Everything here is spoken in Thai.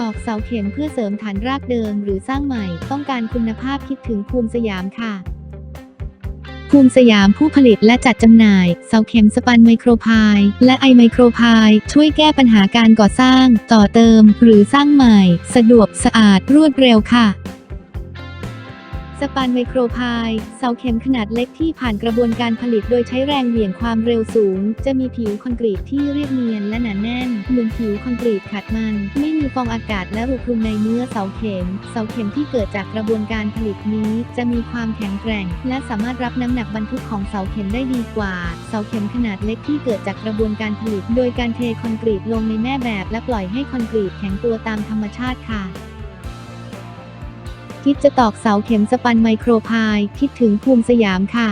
ตอกเสาเข็มเพื่อเสริมฐานรากเดิมหรือสร้างใหม่ ต้องการคุณภาพคิดถึงภูมิสยามค่ะ ภูมิสยามผู้ผลิตและจัดจำหน่าย เสาเข็มสปันไมโครพาย และไอไมโครพายช่วยแก้ปัญหาการก่อสร้าง ต่อเติม หรือสร้างใหม่ สะดวกสะอาดรวดเร็วค่ะสปันไมโครพายเสาเข็มขนาดเล็กที่ผ่านกระบวนการผลิตโดยใช้แรงเหวี่ยงความเร็วสูง จะมีผิวคอนกรีตที่เรียบเนียนและหนาแน่น เหมือนผิวคอนกรีตขัดมัน ไม่มีฟองอากาศและรูคลุมในเนื้อเสาเข็ม เสาเข็มที่เกิดจากกระบวนการผลิตนี้ จะมีความแข็งแกร่ง และสามารถรับน้ำหนักบรรทุกของเสาเข็มได้ดีกว่า เสาเข็มขนาดเล็กที่เกิดจากกระบวนการผลิต โดยการเทคอนกรีตลงในแม่แบบและปล่อยให้คอนกรีตแข็งตัวตามธรรมชาติค่ะคิดจะตอกเสาเข็มสปันไมโครพาย คิดถึงภูมิสยามค่ะ